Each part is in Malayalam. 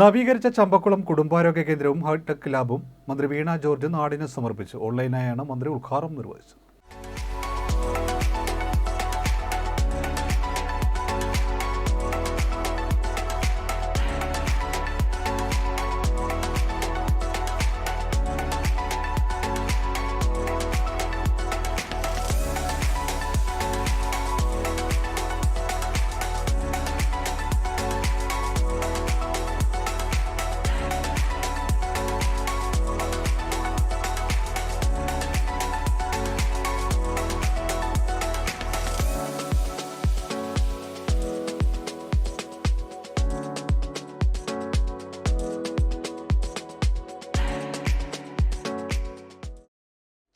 നവീകരിച്ച ചമ്പക്കുളം കുടുംബാരോഗ്യ കേന്ദ്രവും ഹൈടെക് ലാബും മന്ത്രി വീണ ജോർജ് നാടിന് സമർപ്പിച്ചു. ഓൺലൈനായാണ് മന്ത്രി ഉദ്ഘാടനം നിർവഹിച്ചത്.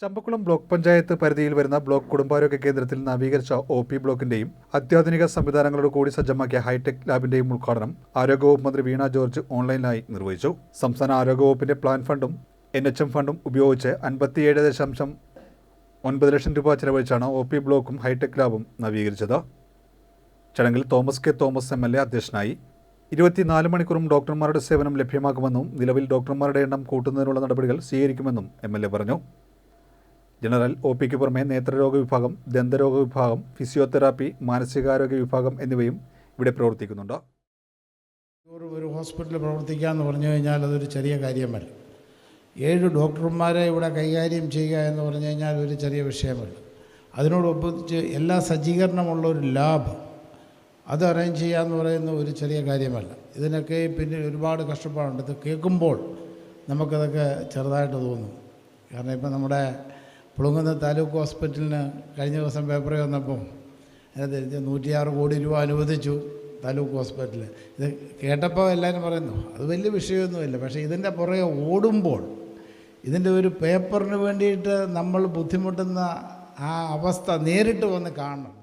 ചമ്പക്കുളം ബ്ലോക്ക് പഞ്ചായത്ത് പരിധിയിൽ വരുന്ന ബ്ലോക്ക് കുടുംബാരോഗ്യ കേന്ദ്രത്തിൽ നവീകരിച്ച ഒ പി ബ്ലോക്കിന്റെയും അത്യാധുനിക സംവിധാനങ്ങളോട് കൂടി സജ്ജമാക്കിയ ഹൈടെക് ലാബിന്റെയും ഉദ്ഘാടനം ആരോഗ്യവകുപ്പ് മന്ത്രി വീണ ജോർജ് ഓൺലൈനായി നിർവഹിച്ചു. സംസ്ഥാന ആരോഗ്യവകുപ്പിന്റെ പ്ലാൻ ഫണ്ടും എൻ എച്ച് എം ഫണ്ടും ഉപയോഗിച്ച് അൻപത്തിയേഴ് ദശാംശം ഒൻപത് ലക്ഷം രൂപ ചെലവഴിച്ചാണ് ഒ പി ബ്ലോക്കും ഹൈടെക് ലാബും നവീകരിച്ചത്. ചടങ്ങിൽ Thomas K Thomas M L A അധ്യക്ഷനായി. ഇരുപത്തിനാല് മണിക്കൂറും ഡോക്ടർമാരുടെ സേവനം ലഭ്യമാക്കുമെന്നും നിലവിൽ ഡോക്ടർമാരുടെ എണ്ണം കൂട്ടുന്നതിനുള്ള നടപടികൾ സ്വീകരിക്കുമെന്നും എം എൽ എ പറഞ്ഞു. ജനറൽ ഒ പിക്ക് പുറമെ നേത്രരോഗ വിഭാഗം ദന്തരോഗ വിഭാഗം ഫിസിയോതെറാപ്പി മാനസികാരോഗ്യ വിഭാഗം എന്നിവയും ഇവിടെ പ്രവർത്തിക്കുന്നുണ്ട്. ഒരു ഹോസ്പിറ്റലിൽ പ്രവർത്തിക്കുക എന്ന് പറഞ്ഞു കഴിഞ്ഞാൽ അതൊരു ചെറിയ കാര്യമല്ല. ഏഴ് ഡോക്ടർമാരെ ഇവിടെ കൈകാര്യം ചെയ്യുക എന്ന് പറഞ്ഞു കഴിഞ്ഞാൽ ഒരു ചെറിയ വിഷയമല്ല. അതിനോടൊപ്പിച്ച് എല്ലാ സജ്ജീകരണമുള്ള ഒരു ലാബ് അത് അറേഞ്ച് ചെയ്യുക എന്ന് പറയുന്ന ഒരു ചെറിയ കാര്യമല്ല. ഇതിനൊക്കെ പിന്നെ ഒരുപാട് കഷ്ടപ്പാടുണ്ട്. ഇത് കേൾക്കുമ്പോൾ നമുക്കതൊക്കെ ചെറുതായിട്ട് തോന്നും. കാരണം ഇപ്പം നമ്മുടെ പുളുങ്ങുന്ന താലൂക്ക് ഹോസ്പിറ്റലിന് കഴിഞ്ഞ ദിവസം പേപ്പറിൽ വന്നപ്പോൾ അതിനകത്ത് നൂറ്റിയാറ് കോടി രൂപ അനുവദിച്ചു താലൂക്ക് ഹോസ്പിറ്റലിൽ ഇത് കേട്ടപ്പോൾ എല്ലാവരും പറയുന്നു അത് വലിയ വിഷയമൊന്നുമില്ല. പക്ഷേ ഇതിന്റെ പുറകെ ഓടുമ്പോൾ ഇതിന്റെ ഒരു പേപ്പറിന് വേണ്ടിയിട്ട് നമ്മൾ ബുദ്ധിമുട്ടുന്ന ആ അവസ്ഥ നേരിട്ട് വന്ന് കാണണം.